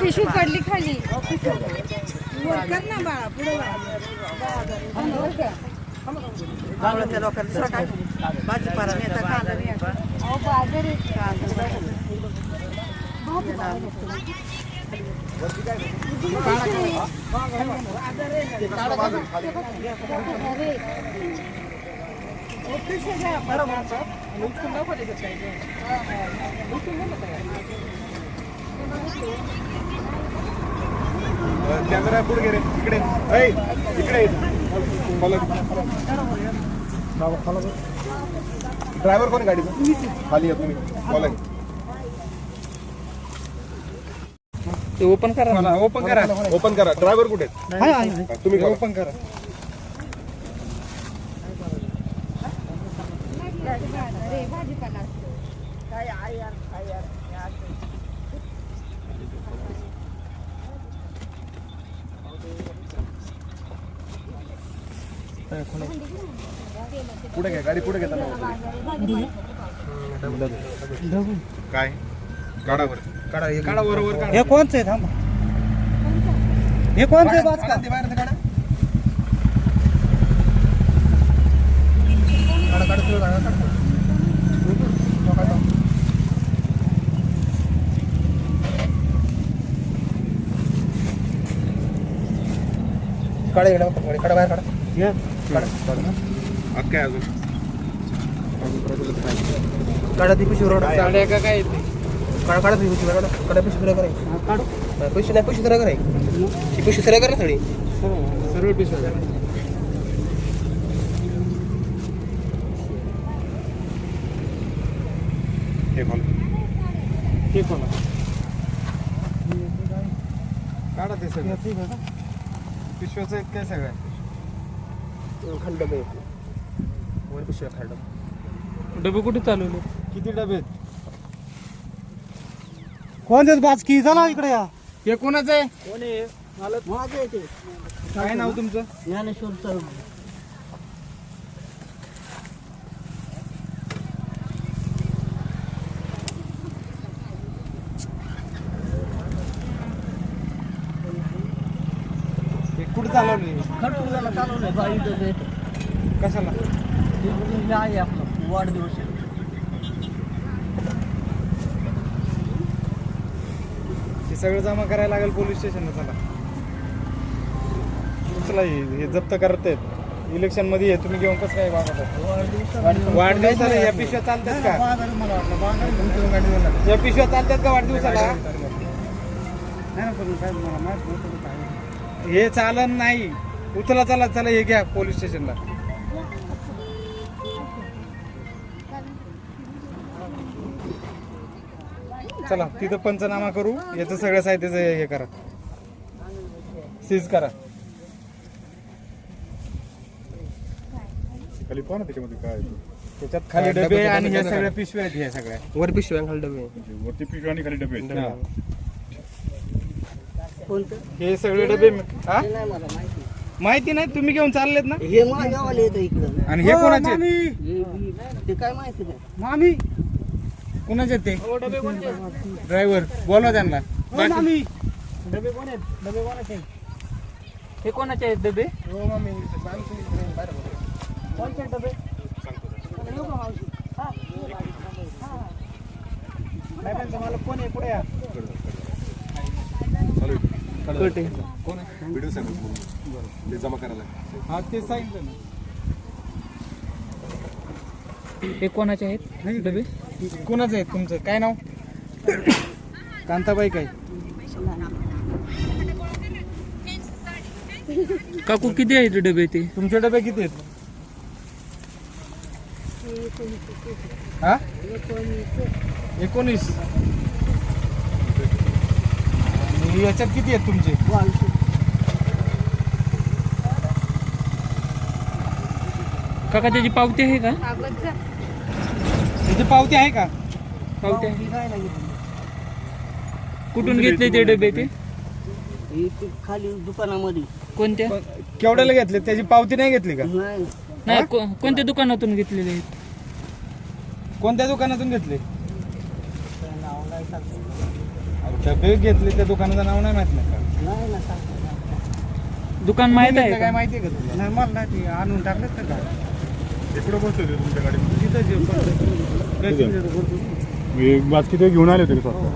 पिशू पडली खाली. कर ना बाळा पुढे बाळा. लोकांना दुसरं काय भाजीपाला नेता कांदा कॅमेरा पुढे गेले इकडे ऐ, इकडे ड्रायव्हर कोण गाडीचा खाली या तुम्ही बोला ते ओपन करा. ओपन करा. ओपन करा. ड्रायव्हर कुठे आहेत? तुम्ही ओपन करा. भाजीपाला असतो पुढे घ्या गाडी पुढे घेता काय? काढा बरं काढा हे काढा बरोबर काढा. हे कोणचं आहे? थांबा. हे कोणचं आहे? बाहेर काढा. काढा इकडे काढा बाहेर काढा. काय अजून. काढा ती पिशवी रोड साड्या का काय काढा काढा ती पिशवी काढा. काढा पिशवी सरळ करायची. काढू. पिशवी नाही पिशवी सरळ करायची. ही पिशवी सरळ करा थोडी. सर्व पिशव्या हे खोल. हे कोण काढा ते सगळं. पिशव्याचं आहेत काय सगळ्या खंड वर पिशवी खंड. डबे कुठे चालवले? किती डबे आहेत? कोणतेच बाजकी? चला इकडे या. हे कोणाचं आहे? कोण आहे? माझं आहे ते. काय नाव तुमचं? ज्ञानेश्वर चौक हे चालवले बाई कशाला? ते आहे आपलं वाढदिवस आहे. हे सगळं जमा करायला लागेल पोलीस स्टेशनला चला. हे हे जप्त करतायत इलेक्शनमध्ये आहे, तुम्ही घेऊन कसं काय वागत वाढदिवसाला या पिशव्या चालतात का? बाजारी मला वाटलं बाजारी तुमच्या गाडीवर या पिशव्या चालतात का वाढदिवसाला? नाही पण साहेब मला माहीत नव्हतं काय हे चालन नाही. उचला चला चला हे घ्या पोलीस स्टेशनला. चला तिथं पंचनामा करू. याचं सगळं साहित्याचं हे करा. सीज करा. खाली पाहा ना त्याच्यामध्ये काय आहे ते. त्याच्यात खाली डबे- आणि ह्या डबे- सगळ्या पिशव्या आहेत ह्या सगळ्या. वर पिशव्या खाली डबे. म्हणजे वरती पिशवी आणि खाली डबे आहेत. हा. कोणतं? हे सगळे डबे हा नाही मला माहिती. माहिती नाही? तुम्ही घेऊन चाललेत ना? हे माझ्यावाले येतं इकडं. आणि हे कोणाचे? आहेत? हे- ते काय माहिती नाही. मामी! कोणाचे आहेत ते? ड्रायव्हर बोलवा त्यांना. बाकी- डबे कोण आहेत? डबे कोणाचे आहेत? हे कोणाचे आहेत डबे? हो कोणते डबे? येऊ का मावशी? हा. नाही पण तुम्हाला कोण आहे? पुढे या. चालू आहे. कटे. कोण आहे? व्हिडिओ साहेब ते जमा करायला हा ते सांगितलं ना. हे कोणाचे आहेत? डबे? कोणाचे आहेत तुमचं? काय नाव? कांताबाई काय? काकू किती आहेत डबे ते? तुमचे डबे किती आहेत? हा? एकोणीस. याच्यात किती आहेत तुमचे? काका त्याची पावती आहे का? कागद जा. त्याची पावती आहे का? पावती आहे. कुठून घेतले ते डबे ते? खाली दुकानामध्ये. कोणत्या? केवढ्याला घेतले? त्याची पावती नाही घेतली का? नाही. नाही को- कोणत्या दुकानातून घेतलेले आहेत? कोणत्या दुकानातून घेतले? डबे घेतले त्या दुकानाचं नाव नाही माहीत नाही का? नाही ना सांगतो दुकान माहीत आहे काय का? माहिती आहे का तुला? नाही मला नाही ते आणून टाकलेत का काय? इकडे बसले होते तुमच्या गाडीमध्ये. तिथं जे पडतं, passenger भरपूर. मी ते घेऊन आले होते स्वतः.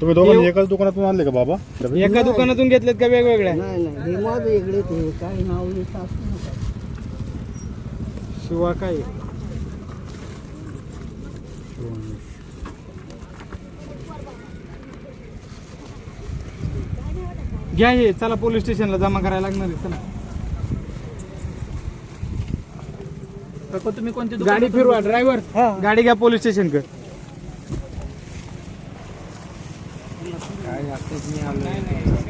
तुम्ही दोघांनी एकाच दुकानातून आणले का बाबा? डबे? एका दुकानातून घेतलेत का वेगवेगळ्या? नाही नाही हे माझं वेगळे ते काय नाव लिहितं शिवा काय? घ्या हे चला पोलीस स्टेशनला जमा करायला लागणार आहे चला. काका तुम्ही कोणत्या गाडी फिरवा ड्रायव्हर. गाडी घ्या पोलीस स्टेशन कर काय